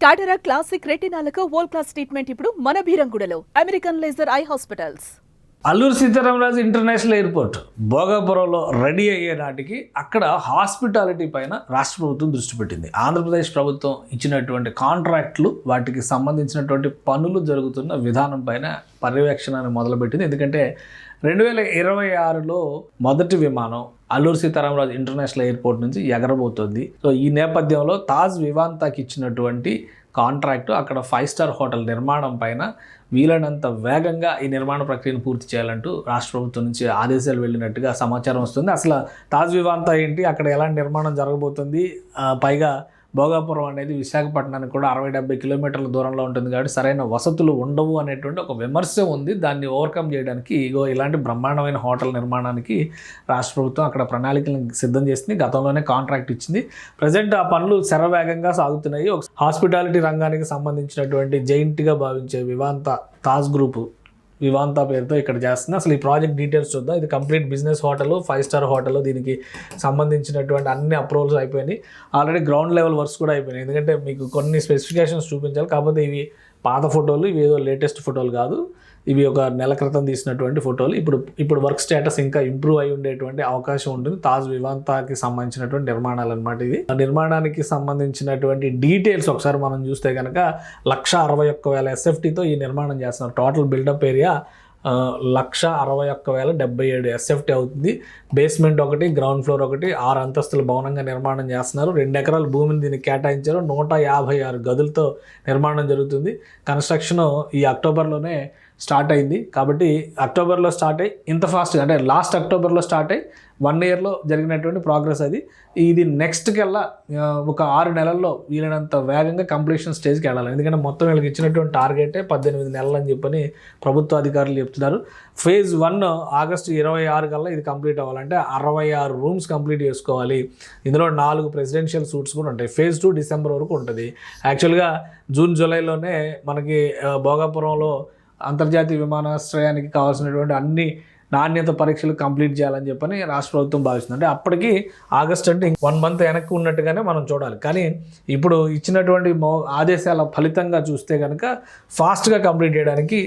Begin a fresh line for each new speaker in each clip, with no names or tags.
టాటరా classic రెటినాలకు world class treatment ఇప్పుడు మన భీరంగుడలో American laser eye hospitals
Alluri Sitaramaraju international airport భోగాపురంలో ready అయ్యే నాటికి అక్కడ హాస్పిటాలిటీ పైన రాష్ట్ర ప్రభుత్వం దృష్టి పెట్టింది. ఆంధ్రప్రదేశ్ ప్రభుత్వం ఇచ్చినటువంటి కాంట్రాక్ట్లు వాటికి సంబంధించినటువంటి పనులు జరుగుతున్న విధానం పైన పర్యవేక్షణను మొదలుపెట్టింది. ఎందుకంటే రెండు వేల ఇరవై ఆరులో మొదటి విమానం అల్లూరు సీతారామరాజు ఇంటర్నేషనల్ ఎయిర్పోర్ట్ నుంచి ఎగరబోతోంది. సో ఈ నేపథ్యంలో తాజ్ వివాంతాకి ఇచ్చినటువంటి కాంట్రాక్టు అక్కడ ఫైవ్ స్టార్ హోటల్ నిర్మాణం పైన వీలైనంత వేగంగా ఈ నిర్మాణ ప్రక్రియను పూర్తి చేయాలంటూ రాష్ట్ర ప్రభుత్వం నుంచి ఆదేశాలు వెళ్ళినట్టుగా సమాచారం వస్తుంది. అసలు తాజ్ వివాంతా ఏంటి? అక్కడ ఎలాంటి నిర్మాణం జరగబోతుంది? పైగా భోగాపురం అనేది విశాఖపట్నానికి కూడా అరవై డెబ్బై కిలోమీటర్ల దూరంలో ఉంటుంది కాబట్టి సరైన వసతులు ఉండవు అనేటువంటి ఒక విమర్శ ఉంది. దాన్ని ఓవర్కమ్ చేయడానికి ఇగో ఇలాంటి బ్రహ్మాండమైన హోటల్ నిర్మాణానికి రాష్ట్ర ప్రభుత్వం అక్కడ ప్రణాళికలను సిద్ధం చేసింది. గతంలోనే కాంట్రాక్ట్ ఇచ్చింది. ప్రజెంట్ ఆ పనులు శరవేగంగా సాగుతున్నాయి. ఒక హాస్పిటాలిటీ రంగానికి సంబంధించినటువంటి జైంట్గా భావించే వివాంత తాజ్ గ్రూపు వివాంతా పేరుతో ఇక్కడ చేస్తుంది. అసలు ఈ ప్రాజెక్ట్ డీటెయిల్స్ చూద్దాం. ఇది complete business hotel five star hotel దీనికి సంబంధించినటువంటి అన్ని అప్రూవల్స్ అయిపోయినాయి. ఆల్రెడీ గ్రౌండ్ లెవెల్ వర్క్స్ కూడా అయిపోయినాయి. ఎందుకంటే మీకు కొన్ని స్పెసిఫికేషన్స్ చూపించాలి. కాకపోతే ఇవి పాత ఫోటోలు ఇవి ఏదో లేటెస్ట్ ఫోటోలు కాదు. ఇవి ఒక నెల క్రితం తీసినటువంటి ఫోటోలు. ఇప్పుడు ఇప్పుడు వర్క్ స్టేటస్ ఇంకా ఇంప్రూవ్ అయి ఉండేటువంటి అవకాశం ఉంటుంది. తాజ్ వివాంతాకి సంబంధించినటువంటి నిర్మాణాలు అనమాట ఇది. నిర్మాణానికి సంబంధించినటువంటి డీటెయిల్స్ ఒకసారి మనం చూస్తే కనుక లక్ష అరవై ఒక్క వేల ఎస్ఎఫ్టీతో ఈ నిర్మాణం చేస్తున్నారు. టోటల్ బిల్డప్ ఏరియా లక్ష అరవై ఒక్క వేల డెబ్బై ఏడు ఎస్ఎఫ్టీ అవుతుంది. బేస్మెంట్ ఒకటి గ్రౌండ్ ఫ్లోర్ ఒకటి ఆరు అంతస్తుల భవనంగా నిర్మాణం చేస్తున్నారు. రెండు ఎకరాల భూమిని దీన్ని కేటాయించారు. నూట యాభై ఆరు గదులతో నిర్మాణం జరుగుతుంది. కన్స్ట్రక్షన్ ఈ అక్టోబర్లోనే స్టార్ట్ అయింది. కాబట్టి అక్టోబర్లో స్టార్ట్ అయ్యి ఇంత ఫాస్ట్గా అంటే లాస్ట్ అక్టోబర్లో స్టార్ట్ అయ్యి వన్ ఇయర్లో జరిగినటువంటి ప్రోగ్రెస్ అది. ఇది నెక్స్ట్ కల్లా ఒక ఆరు నెలల్లో వీలైనంత వేగంగా కంప్లీషన్ స్టేజ్కి వెళ్ళాలి. ఎందుకంటే మొత్తం వీళ్ళకి ఇచ్చినటువంటి టార్గెటే పద్దెనిమిది నెలలు అని చెప్పని ప్రభుత్వ అధికారులు చెప్తున్నారు. ఫేజ్ వన్ ఆగస్టు ఇరవై ఆరు కల్లా ఇది కంప్లీట్ అవ్వాలంటే అరవై ఆరు రూమ్స్ కంప్లీట్ చేసుకోవాలి. ఇందులో నాలుగు ప్రెసిడెన్షియల్ సూట్స్ కూడా ఉంటాయి. ఫేజ్ టూ డిసెంబర్ వరకు ఉంటుంది. యాక్చువల్గా జూన్ జూలైలోనే మనకి భోగాపురంలో అంతర్జాతీయ విమానాశ్రయానికి కావాల్సినటువంటి అన్ని నాణ్యత పరీక్షలు కంప్లీట్ చేయాలని చెప్పని రాష్ట్ర ప్రభుత్వం భావిస్తుంది. అంటే అప్పటికి ఆగస్ట్ అంటే వన్ మంత్ వెనక్కి ఉన్నట్టుగానే మనం చూడాలి. కానీ ఇప్పుడు ఇచ్చినటువంటి ఆదేశాల ఫలితంగా చూస్తే కనుక ఫాస్ట్గా కంప్లీట్ చేయడానికి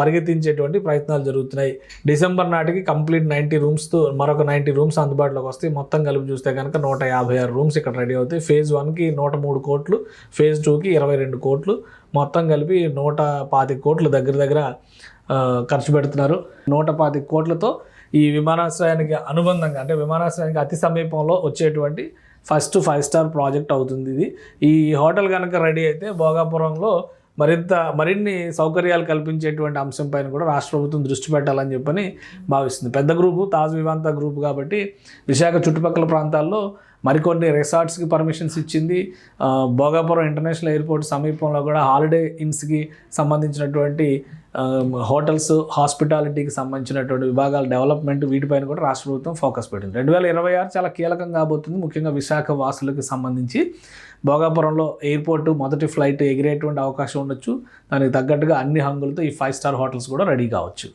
పరిగెత్తించేటువంటి ప్రయత్నాలు జరుగుతున్నాయి. డిసెంబర్ నాటికి కంప్లీట్ నైంటీ రూమ్స్తో మరొక నైంటీ రూమ్స్ అందుబాటులోకి వస్తాయి. మొత్తం కలిపి చూస్తే కనుక నూట యాభై ఆరు రూమ్స్ ఇక్కడ రెడీ అవుతాయి. ఫేజ్ వన్కి నూట మూడు కోట్లు ఫేజ్ టూకి ఇరవై రెండు కోట్లు మొత్తం కలిపి నూట పాతిక కోట్లు దగ్గర దగ్గర ఖర్చు పెడుతున్నారు. నూట పాతిక కోట్లతో ఈ విమానాశ్రయానికి అనుబంధంగా అంటే విమానాశ్రయానికి అతి సమీపంలో వచ్చేటువంటి ఫస్ట్ ఫైవ్ స్టార్ ప్రాజెక్ట్ అవుతుంది ఇది. ఈ హోటల్ కనుక రెడీ అయితే భోగాపురంలో మరింత మరిన్ని సౌకర్యాలు కల్పించేటువంటి అంశంపైన కూడా రాష్ట్ర ప్రభుత్వం దృష్టి పెట్టాలని చెప్పని భావిస్తుంది. పెద్ద గ్రూపు తాజ్ వివాంత గ్రూప్ కాబట్టి విశాఖ చుట్టుపక్కల ప్రాంతాల్లో మరికొన్ని రిసార్ట్స్కి పర్మిషన్స్ ఇచ్చింది. భోగాపురం ఇంటర్నేషనల్ ఎయిర్పోర్ట్ సమీపంలో కూడా హాలిడే ఇన్స్కి సంబంధించినటువంటి హోటల్స్ హాస్పిటాలిటీకి సంబంధించినటువంటి విభాగాల డెవలప్మెంట్ వీటిపైన కూడా రాష్ట్ర ప్రభుత్వం ఫోకస్ పెట్టింది. రెండు వేల ఇరవై ఆరు చాలా కీలకం కాబోతుంది. ముఖ్యంగా విశాఖ వాసులకు సంబంధించి భోగాపురంలో ఎయిర్పోర్టు మొదటి ఫ్లైట్ ఎగిరేటువంటి అవకాశం ఉండొచ్చు. దానికి తగ్గట్టుగా అన్ని హంగులతో ఈ ఫైవ్ స్టార్ హోటల్స్ కూడా రెడీ కావచ్చు.